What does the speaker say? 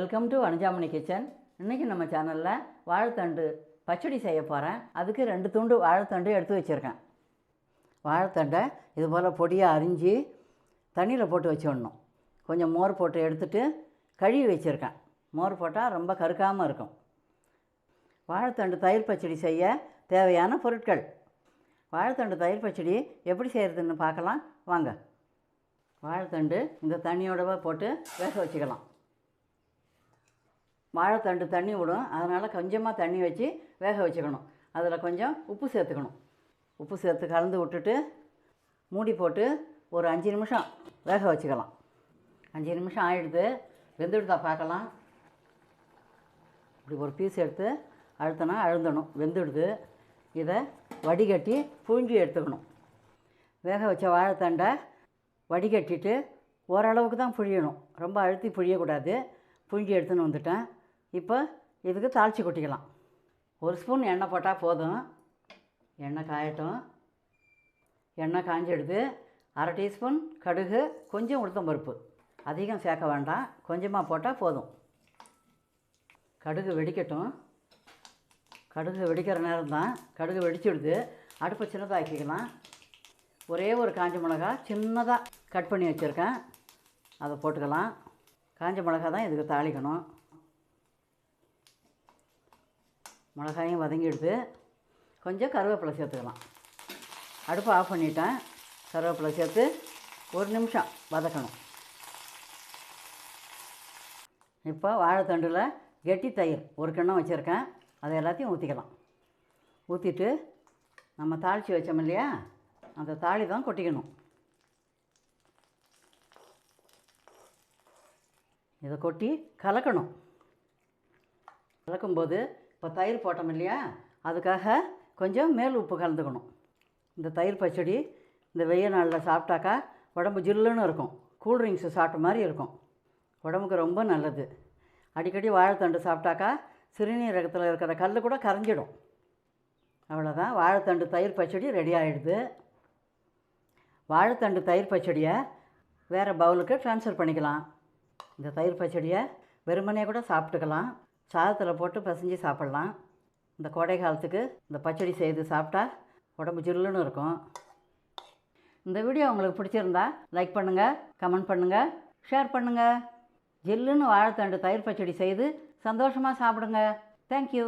Welcome to Anujamani kitchen இன்றைக்கி நம்ம சேனலில் வாழைத்தண்டு பச்சடி செய்ய போகிறேன் அதுக்கு ரெண்டு துண்டு வாழைத்தண்டு எடுத்து வச்சுருக்கேன். வாழைத்தண்டை இது போல் பொடியாக அரிஞ்சு தண்ணியில் போட்டு வச்சிடணும். கொஞ்சம் மோர் போட்டு எடுத்துட்டு கழுவி வச்சுருக்கேன். மோர் போட்டால் ரொம்ப கருக்காமல் இருக்கும். வாழைத்தண்டு தயிர் பச்சடி செய்ய தேவையான பொருட்கள். வாழைத்தண்டு தயிர் பச்சடி எப்படி செய்கிறதுன்னு பார்க்கலாம். வாங்க. வாழைத்தண்டு இந்த தண்ணியோடவே போட்டு வேக வச்சுக்கலாம். வாழைத்தண்டு தண்ணி விடும். அதனால் கொஞ்சமாக தண்ணி வச்சு வேக வச்சுக்கணும். அதில் கொஞ்சம் உப்பு சேர்த்துக்கணும். உப்பு சேர்த்து கலந்து விட்டுட்டு மூடி போட்டு ஒரு அஞ்சு நிமிஷம் வேக வச்சுக்கலாம். அஞ்சு நிமிஷம் ஆகிடுது வெந்துடுதா பார்க்கலாம். இப்படி ஒரு பீஸ் எடுத்து அழுத்தினா அழுந்தணும். வெந்துடுது. இதை வடிகட்டி புழிஞ்சு எடுத்துக்கணும். வேக வச்ச வாழைத்தண்டை வடிகட்டிட்டு ஓரளவுக்கு தான் புழியணும். ரொம்ப அழுத்தி புழியக்கூடாது. புழிஞ்சு எடுத்துன்னு வந்துட்டேன். இப்போ இதுக்கு தாளித்து கொட்டிக்கலாம். ஒரு ஸ்பூன் எண்ணெய் போட்டால் போதும். எண்ணெய் காயட்டும். எண்ணெய் காஞ்செடுத்து அரை டீஸ்பூன் கடுகு கொஞ்சம் உளுத்தம் பருப்பு. அதிகம் சேர்க்க வேண்டாம். கொஞ்சமாக போட்டால் போதும். கடுகு வெடிக்கட்டும். கடுகு வெடிக்கிற நேரம் தான். கடுகு வெடிச்சுடுது அடுப்பை சின்னதாக்கிக்கலாம். ஒரே ஒரு காஞ்ச மிளகா சின்னதாக கட் பண்ணி வச்சுருக்கேன். அதை போட்டுக்கலாம். காஞ்ச மிளகா தான் இதுக்கு தாளிக்கணும். மிளகாயும் வதங்கிடுது. கொஞ்சம் கருவேப்பிலை சேர்த்துக்கலாம். அடுப்பை ஆஃப் பண்ணிட்டேன். கருவேப்பிலை சேர்த்து ஒரு நிமிஷம் வதக்கணும். இப்போ வாழைத்தண்டில் கெட்டி தயிர் ஒரு கிண்ணம் வச்சுருக்கேன். அதை எல்லாத்தையும் ஊற்றிக்கலாம் ஊற்றிட்டு நம்ம தாளித்து வச்சோம் இல்லையா? அந்த தாளி தான் கொட்டிக்கணும். இதை கொட்டி கலக்கணும். கலக்கும்போது இப்போ தயிர் போட்டோம் இல்லையா? அதுக்காக கொஞ்சம் மேல் உப்பு கலந்துக்கணும். இந்த தயிர் பச்சடி இந்த வெய்ய நாளில் சாப்பிட்டாக்கா உடம்பு ஜில்லுன்னு இருக்கும். கூல்ட்ரிங்க்ஸு சாப்பிட்ட மாதிரி இருக்கும். உடம்புக்கு ரொம்ப நல்லது. அடிக்கடி வாழைத்தண்டு சாப்பிட்டாக்கா சிறுநீரகத்தில் இருக்கிற கல் கூட கரைஞ்சிடும். அவ்வளோதான் வாழைத்தண்டு தயிர் பச்சடி ரெடி ஆகிடுது வாழைத்தண்டு தயிர் பச்சடியை வேறு பவுலுக்கு ட்ரான்ஸ்ஃபர் பண்ணிக்கலாம். இந்த தயிர் பச்சடியை வெறுமனே கூட சாப்பிட்டுக்கலாம். சாதத்தில் போட்டு பசைஞ்சு சாப்பிட்லாம். இந்த கோடை காலத்துக்கு இந்த பச்சடி செய்து சாப்பிட்டா உடம்பு ஜில்லுன்னு இருக்கும். இந்த வீடியோ உங்களுக்கு பிடிச்சிருந்தா லைக் பண்ணுங்கள் கமெண்ட் பண்ணுங்கள் ஷேர் பண்ணுங்கள் ஜில்லுன்னு வாழைத்தண்டு தயிர் பச்சடி செய்து சந்தோஷமாக சாப்பிடுங்க. தேங்க்யூ